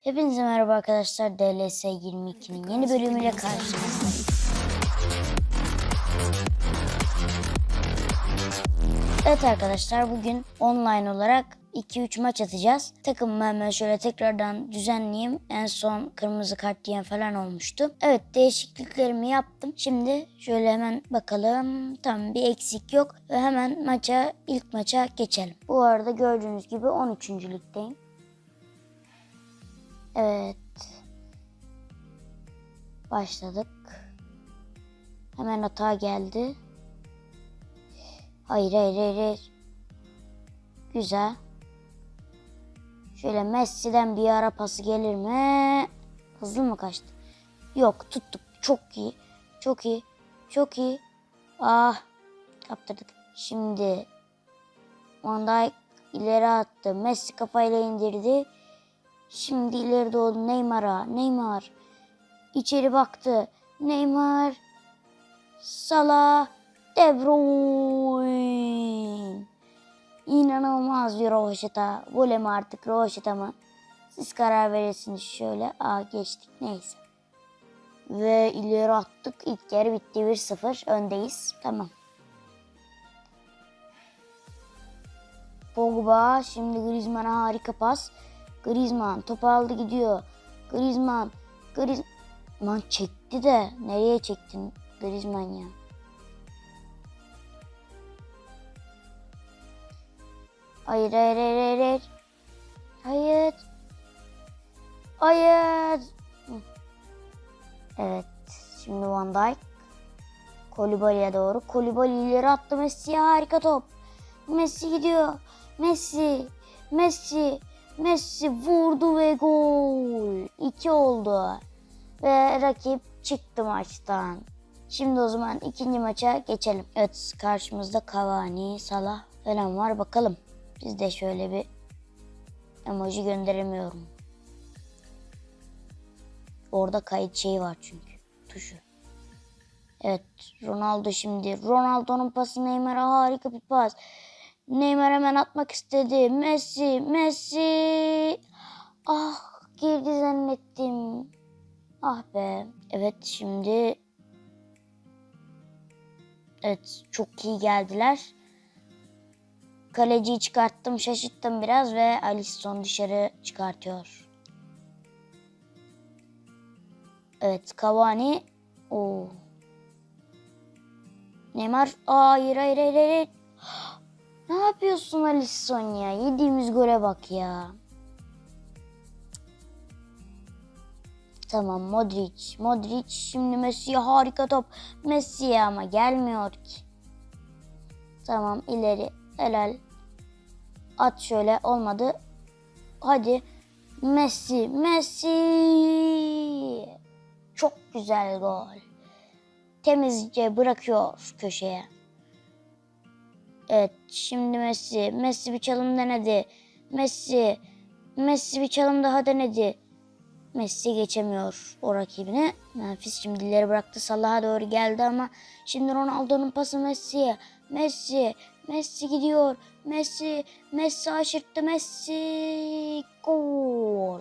Hepinize merhaba arkadaşlar. DLS 22'nin yeni bölümüyle karşınızdayım. Evet arkadaşlar bugün online olarak 2-3 maç atacağız. Takımımı hemen şöyle tekrardan düzenleyeyim. En son kırmızı kart yiyen falan olmuştu. Evet değişikliklerimi yaptım. Şimdi şöyle hemen bakalım. Tam bir eksik yok. Ve hemen maça ilk maça geçelim. Bu arada gördüğünüz gibi 13. ligdeyim. Evet. Başladık. Hemen hata geldi. Hayır hayır hayır. hayır. Güzel. Şöyle Messi'den bir ara pası gelir mi? Hızlı mı kaçtı? Yok tuttuk. Çok iyi. Çok iyi. Çok iyi. Ah. Kaptırdık. Şimdi Van Dijk ileri attı. Messi kafayla indirdi. Şimdi ileri doğru Neymar'a. Neymar. İçeri baktı. Neymar. Salah. De Bruyne. İnanılmaz bir rovaşata. Gole mi artık rovaşata mı? Siz karar verirsiniz şöyle. Aa geçtik neyse. Ve ileri attık. İlk yarı bitti 1-0. Öndeyiz. Tamam. Pogba şimdi Griezmann'a harika pas. Griezmann topu aldı gidiyor. Griezmann. Griezmann çekti de nereye çektin Griezmann ya? Hayır hayır hayır hayır. Hayır. Hayır. Evet. Şimdi Van Dijk. Kolibali'ye doğru. Kolibali ileri attı Messi'ye harika top. Messi gidiyor. Messi. Messi. Messi vurdu ve gol. 2 oldu. Ve rakip çıktı maçtan. Şimdi o zaman ikinci maça geçelim. Evet karşımızda Cavani, Salah falan var. Bakalım. Biz de şöyle bir emoji gönderemiyorum. Orada kayıt şeyi var çünkü. Tuşu. Evet Ronaldo şimdi. Ronaldo'nun pası Neymar'a harika bir pas. Neymar hemen atmak istedi. Messi, Messi. Ah girdi zannettim. Ah be. Evet şimdi. Evet çok iyi geldiler. Kaleciyi çıkarttım şaşırttım biraz ve Alisson dışarı çıkartıyor. Evet Cavani. Oo. Neymar. Hayır hayır hayır hayır. Ne yapıyorsun Alisson ya? Yediğimiz gole bak ya. Tamam Modric. Modric şimdi Messi'ye harika top. Messi'ye ama gelmiyor ki. Tamam ileri. Helal. At şöyle olmadı. Hadi. Messi. Messi. Çok güzel gol. Temizce bırakıyor köşeye. Evet şimdi Messi. Messi bir çalım denedi. Messi. Messi bir çalım daha denedi. Messi geçemiyor o rakibine. Memphis şimdi ileri bıraktı. Salah'a doğru geldi ama şimdi Ronaldo'nun pası Messi'ye. Messi. Messi gidiyor. Messi. Messi aşırttı. Messi. Gol.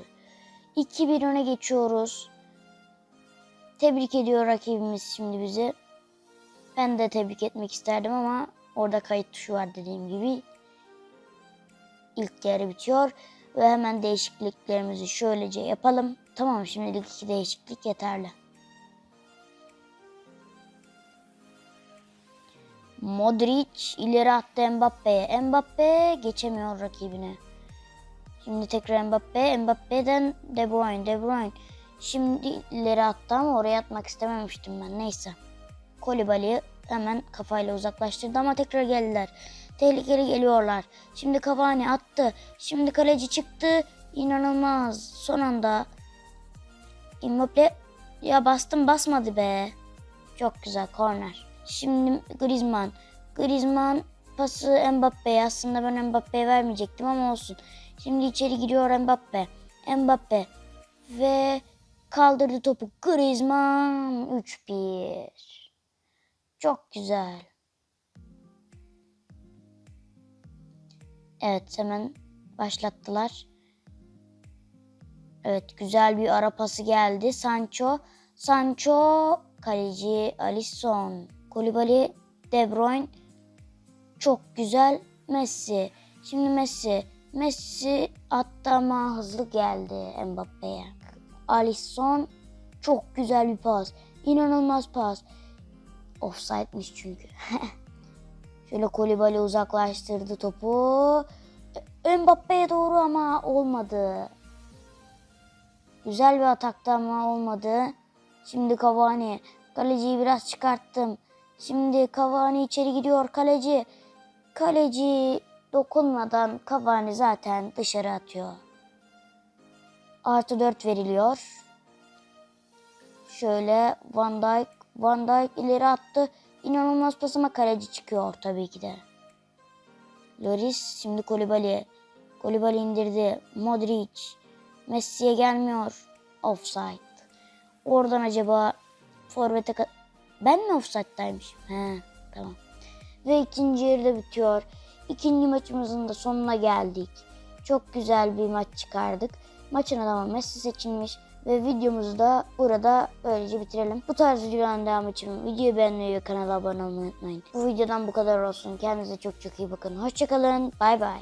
2-1 öne geçiyoruz. Tebrik ediyor rakibimiz şimdi bizi. Ben de tebrik etmek isterdim ama orada kayıt tuşu var dediğim gibi. İlk yarı bitiyor ve hemen değişikliklerimizi şöylece yapalım. Tamam şimdilik iki değişiklik yeterli. Modric ileri attı Mbappe'ye. Mbappe geçemiyor rakibini. Şimdi tekrar Mbappe. Mbappe'den De Bruyne. De Bruyne. Şimdi ileri attı ama oraya atmak istememiştim ben. Neyse. Kolibali'yi hemen kafayla uzaklaştırdı ama tekrar geldiler. Tehlikeli geliyorlar. Şimdi Cavani attı. Şimdi kaleci çıktı. İnanılmaz. Son anda Immobile ya bastım basmadı be. Çok güzel korner. Şimdi Griezmann. Griezmann pası Mbappe'ye. Aslında ben Mbappe'ye vermeyecektim ama olsun. Şimdi içeri giriyor Mbappe. Mbappe. Ve kaldırdı topu. Griezmann 3-1. Çok güzel. Evet hemen başlattılar. Evet güzel bir ara pası geldi. Sancho, Sancho, kaleci Alisson, Kolibali, De Bruyne. Çok güzel Messi. Şimdi Messi, Messi atlama hızlı geldi Mbappe'ye. Alisson çok güzel bir pas. İnanılmaz pas. Offside'miş çünkü. Şöyle Kolibali uzaklaştırdı topu. Mbappe'ye doğru ama olmadı. Güzel bir atakta ama olmadı. Şimdi Cavani. Kaleciyi biraz çıkarttım. Şimdi Cavani içeri gidiyor. Kaleci. Kaleci dokunmadan Cavani zaten dışarı atıyor. Artı 4 veriliyor. Şöyle Van Dijk. Van Dijk ileri attı. İnanılmaz pasıma kaleci çıkıyor tabii ki de. Loris şimdi Kolibali. Kolibali indirdi. Modric. Messi'ye gelmiyor. Offside. Oradan acaba forvete ben mi offside'daymışım? He tamam. Ve ikinci yarıda bitiyor. İkinci maçımızın da sonuna geldik. Çok güzel bir maç çıkardık. Maçın adamı Messi seçilmiş ve videomuzu da burada böylece bitirelim. Bu tarz videoların devamı için videoyu beğenmeyi ve kanala abone olmayı unutmayın. Bu videodan bu kadar olsun. Kendinize çok çok iyi bakın. Hoşçakalın. Bay bay.